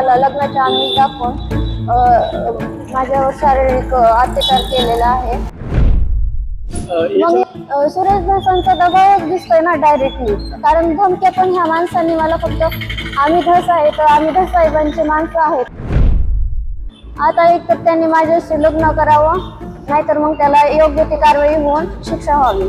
मला लग्नाच्या आम्ही दाखवून माझ्यावर शारीरिक अत्याचार केलेला आहे. मग सुरेश धसांचा दबावच दिसतोय ना डायरेक्टली कारण धमक्या पण ह्या माणसांनी मला फक्त आम्ही धस आहे तर आम्ही धस साहेबांची माणसं आहेत. आता एक तर त्यांनी माझ्याशी लग्न करावं नाहीतर मग त्याला योग्य ती कारवाई होऊन शिक्षा व्हावी.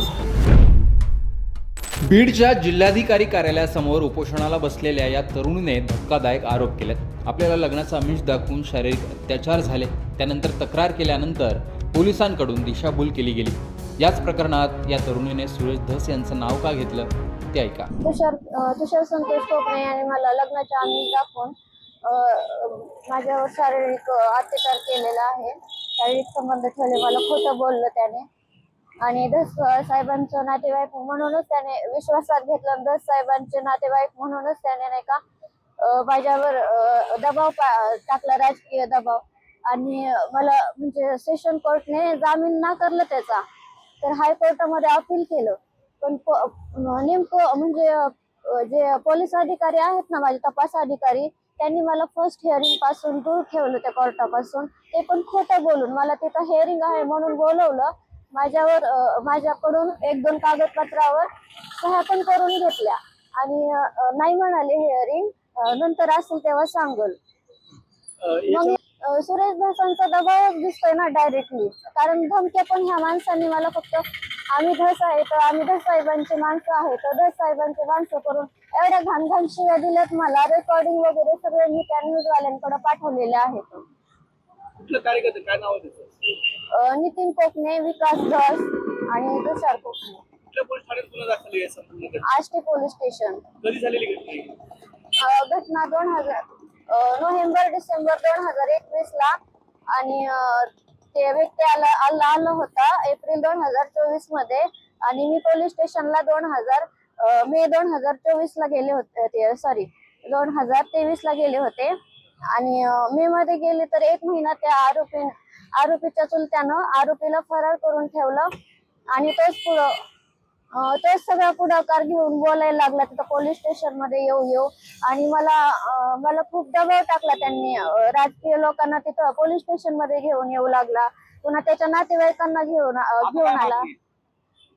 बीडच्या जिल्हाधिकारी कार्यालयासमोर उपोषणाला बसलेल्या या तरुणीने धक्कादायक आरोप केलेत. आपल्याला लग्नाचा आमिष दाखवून शारीरिक अत्याचार झाले त्यानंतर तक्रार केल्यानंतर पोलिसांकडून दिशाभूल केली गेली. याच प्रकरणात या तरुणीने सुरेश धस यांचं नाव का घेतलं ते ऐका. तुषार तुषार संतोष कोकणे यांनी मला लग्नाच्या आमिष दाखवून माझ्यावर शारीरिक अत्याचार केलेला आहे. शारीरिक संबंध ठेवले मला खोटं बोललं त्याने. आणि दस साहेबांचं नातेवाईक म्हणूनच त्याने विश्वासात घेतलं दस साहेबांचे नातेवाईक म्हणूनच त्याने नाही का माझ्यावर दबाव पा- टाकला राजकीय दबाव. आणि मला म्हणजे सेशन कोर्टने जामीन नाकारलं त्याचा. तर हायकोर्टामध्ये अपील केलं. पण प- नेमकं म्हणजे जे पोलीस अधिकारी आहेत ना माझे तपास अधिकारी त्यांनी मला फर्स्ट हिअरिंगपासून दूर ठेवलं त्या कोर्टापासून ते पण खोटं बोलून मला तिथं हिअरिंग आहे म्हणून बोलवलं. माझ्यावर माझ्याकडून एक दोन कागदपत्रावर सह्या पण करून घेतल्या. आणि नाही म्हणाले हिअरिंग नंतर असेल तेव्हा सांगल. मग सुरेश धसांचा दबावच दिसतोय ना डायरेक्टली कारण धमक्या पण ह्या माणसांनी मला फक्त आम्ही धस आहे तर आम्ही धस साहेबांची माणसं आहे तर धस साहेबांची माणसं करून एवढ्या घाण घाण शिव्या दिल्यात मला. रेकॉर्डिंग वगैरे सगळे मी त्या न्यूजवाल्यांकडे पाठवलेले आहेत कुठलं कार्यकर्ते काय नाव आहे त्याचं? अ, नितीन कोकणे विकास धस आणि तुषार कोकणे. कुठल्या पोलीस ठाण्यात गुन्हा दाखल आहे या संबंधात आष्टी पोलीस स्टेशन. कधी झालेली घटना आहे? अ, घटना दोन हजार अ, नोव्हेंबर डिसेंबर दोन हजार एकवीस ला आणि अ, ते व्यक्ती आला आला आलं होता एप्रिल दोन हजार चोवीसमध्ये आणि मी पोलीस स्टेशनला दोन हजार अ, मे दोन हजार चोवीस ला गेले होते सॉरी दोन हजार तेवीस ला गेले होते. आणि मे मध्ये गेले तर एक महिना त्या आरोपी आरोपीच्या चुलत्यानं आरोपीला फरार करून ठेवलं आणि तोच पुढं तोच सगळा पुढाकार घेऊन बोलायला लागला. तिथं पोलीस स्टेशनमध्ये येऊ येऊ आणि मला मला खूप दबाव टाकला त्यांनी. राजकीय लोकांना तिथं पोलीस स्टेशनमध्ये घेऊन येऊ लागला. पुन्हा त्याच्या नातेवाईकांना घेऊन घेऊन आला.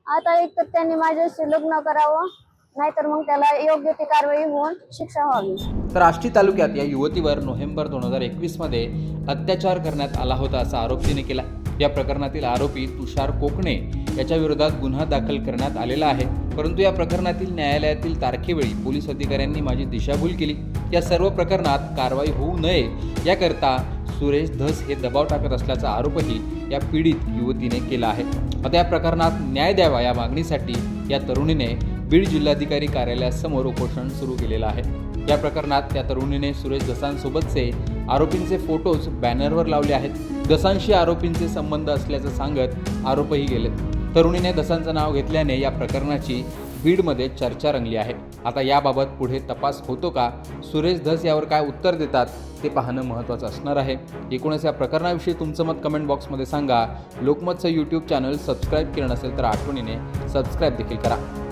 आता एक तर त्यांनी माझ्याशी लग्न करावं. नाहीतर मग त्याला योग्य ती कारवाई होऊन शिक्षा व्हावी. तर आष्टी तालुक्यात या युवतीवर नोव्हेंबर दोन हजार एकवीसमध्ये अत्याचार करण्यात आला होता असा आरोप तिने केला. या प्रकरणातील आरोपी तुषार कोकणे याच्या विरोधात गुन्हा दाखल करण्यात आलेला आहे. परंतु या प्रकरणातील न्यायालयातील तारखेवेळी पोलीस अधिकाऱ्यांनी माझी दिशाभूल केली. या सर्व प्रकरणात कारवाई होऊ नये याकरता सुरेश धस हे दबाव टाकत असल्याचा आरोपही या पीडित युवतीने केला आहे. आता या प्रकरणात न्याय द्यावा या मागणीसाठी या तरुणीने बीड जिल्हाधिकारी कार्यालयासमोर उपोषण सुरू केलेलं आहे. या प्रकरणात त्या तरुणीने सुरेश दसांसोबतचे आरोपींचे फोटोज बॅनरवर लावले आहेत. दसांशी आरोपींचे संबंध असल्याचं सांगत आरोपही गेलेत. तरुणीने दसांचं नाव घेतल्याने या प्रकरणाची बीडमध्ये चर्चा रंगली आहे. आता याबाबत पुढे तपास होतो का? सुरेश धस यावर काय उत्तर देतात? ते पाहणं महत्त्वाचं असणार आहे. एकूणच या प्रकरणाविषयी तुमचं मत कमेंट बॉक्समध्ये सांगा. लोकमतचं यूट्यूब चॅनल सबस्क्राईब केलं नसेल तर आठवणीने सबस्क्राईब देखील करा.